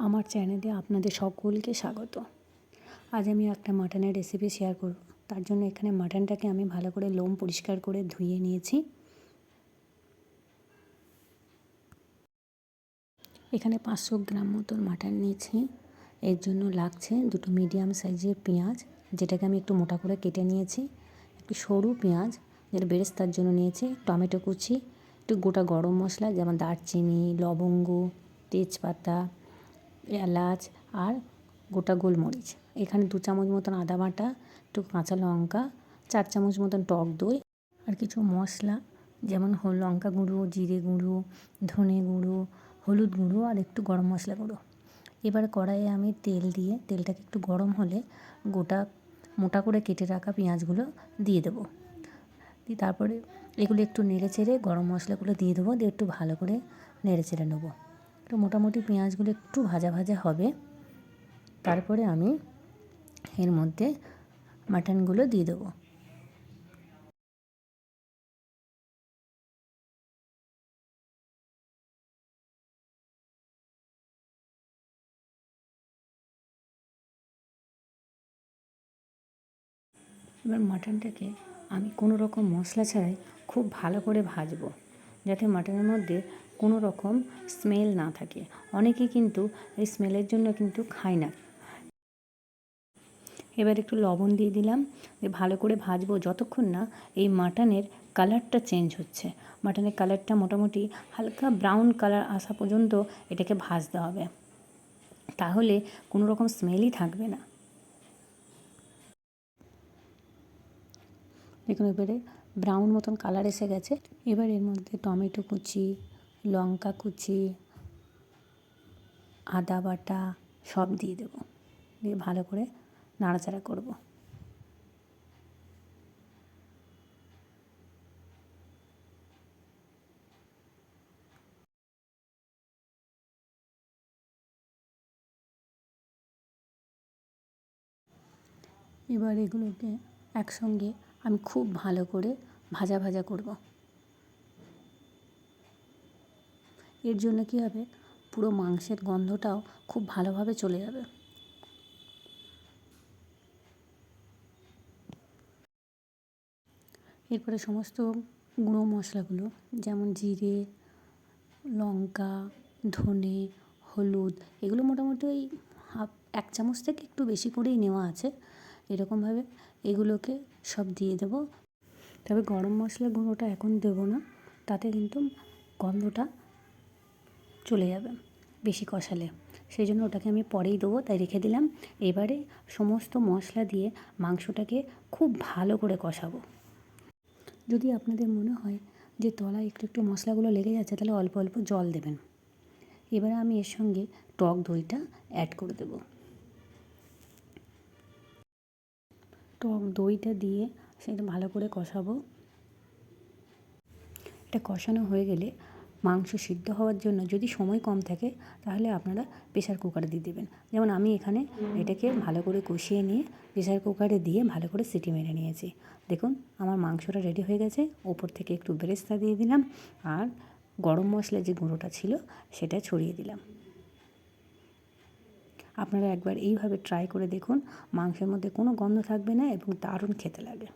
আমার চ্যানেলে আপনাদের সকলকে স্বাগত। আজ আমি একটা মাটনের রেসিপি শেয়ার করব। তার জন্য এখানে মাটনটাকে আমি ভালো করে লোম পরিষ্কার করে ধুয়ে নিয়েছি। এখানে পাঁচশো গ্রাম মতন মাটন নিয়েছি। এর জন্য লাগছে দুটো মিডিয়াম সাইজের পেঁয়াজ, যেটাকে আমি একটু মোটা করে কেটে নিয়েছি। একটু সরু পেঁয়াজ, যেটা বেরেস্তার জন্য নিয়েছি, টমেটো কুচি, একটু গোটা গরম মশলা, যেমন দারচিনি, লবঙ্গ, তেজপাতা এলাচ আর গোটা গোলমরিচ। এখানে দু চামচ মতন আদা বাটা, একটু কাঁচা লঙ্কা, চার চামচ মতন টক দই আর কিছু মশলা, যেমন লঙ্কা গুঁড়ো, জিরে গুঁড়ো, ধনে গুঁড়ো, হলুদ গুঁড়ো আর একটু গরম মশলা গুঁড়ো। এবার কড়াইয়ে আমি তেল দিয়ে, তেলটাকে একটু গরম হলে গোটা, মোটা করে কেটে রাখা পেঁয়াজগুলো দিয়ে দেবো। দিয়ে তারপরে এগুলো একটু নেড়ে চেড়ে গরম মশলাগুলো দিয়ে দেবো, দিয়ে একটু ভালো করে নেড়ে চেড়ে নেব। তো মোটামুটি পেঁয়াজগুলো একটু ভাজা ভাজা হবে। তারপরে আমি এর মধ্যে মাটনগুলো দিয়ে দেবো। এবার মাটনটাকে আমি কোনো রকম মশলা ছাড়াই খুব ভালো করে ভাজবো। যাতে মাটনের মধ্যে কোনো রকম স্মেল না থাকে। অনেকে কিন্তু এই স্মেলের জন্য কিন্তু খায় না। এবার একটু লবণ দিয়ে দিলাম। ভালো করে ভাজবো যতক্ষণ না এই মাটনের কালারটা চেঞ্জ হচ্ছে। মাটনের কালারটা মোটামুটি হালকা ব্রাউন কালার আসা পর্যন্ত এটাকে ভাজতে হবে। তাহলে কোনো রকম স্মেলই থাকবে না। দেখুন, এবারে ব্রাউন মতন কালার এসে গেছে। এবার এর মধ্যে টমেটো কুচি, লঙ্কা কুচি, আদা বাটা সব দিয়ে দেবো। দিয়ে ভালো করে নাড়াচাড়া করব। এবার এগুলোকে একসঙ্গে আমি খুব ভালো করে ভাজা ভাজা করব। এর জন্য কী হবে? পুরো মাংসের গন্ধটাও খুব ভালোভাবে চলে যাবে। এরপরে সমস্ত গুঁড়ো মশলাগুলো, যেমন জিরে, লঙ্কা, ধনে, হলুদ, এগুলো মোটামুটি ওই হাফ, এক চামচ থেকে একটু বেশি করেই নেওয়া আছে। এরকমভাবে এগুলোকে সব দিয়ে দেবো। তবে গরম মশলা গুঁড়োটা এখন দেবো না, তাতে কিন্তু গন্ধটা চলে যাবে বেশি কষালে। সেই জন্য ওটাকে আমি পরেই দেবো, তাই রেখে দিলাম। এবারে সমস্ত মশলা দিয়ে মাংসটাকে খুব ভালো করে কষাবো। যদি আপনাদের মনে হয় যে তলায় একটু একটু মশলাগুলো লেগে যাচ্ছে, তাহলে অল্প অল্প জল দেবেন। এবারে আমি এর সঙ্গে টক দইটা অ্যাড করে দেবো। টক দইটা দিয়ে সেটা ভালো করে কষাবো। এটা কষানো হয়ে গেলে মাংস সিদ্ধ হওয়ার জন্য যদি সময় কম থাকে, তাহলে আপনারা প্রেশার কুকারে দিয়ে দেবেন। যেমন আমি এখানে এটাকে ভালো করে কষিয়ে নিয়ে প্রেশার কুকারে দিয়ে ভালো করে সিটি মেরে নিয়েছি। দেখুন, আমার মাংসটা রেডি হয়ে গেছে। ওপর থেকে একটু বেরেস্তা দিয়ে দিলাম আর গরম মশলা যে গুঁড়োটা ছিল, সেটা ছড়িয়ে দিলাম। আপনারা একবার এইভাবে ট্রাই করে দেখুন, মাংসের মধ্যে কোনো গন্ধ থাকবে না এবং দারুণ খেতে লাগে।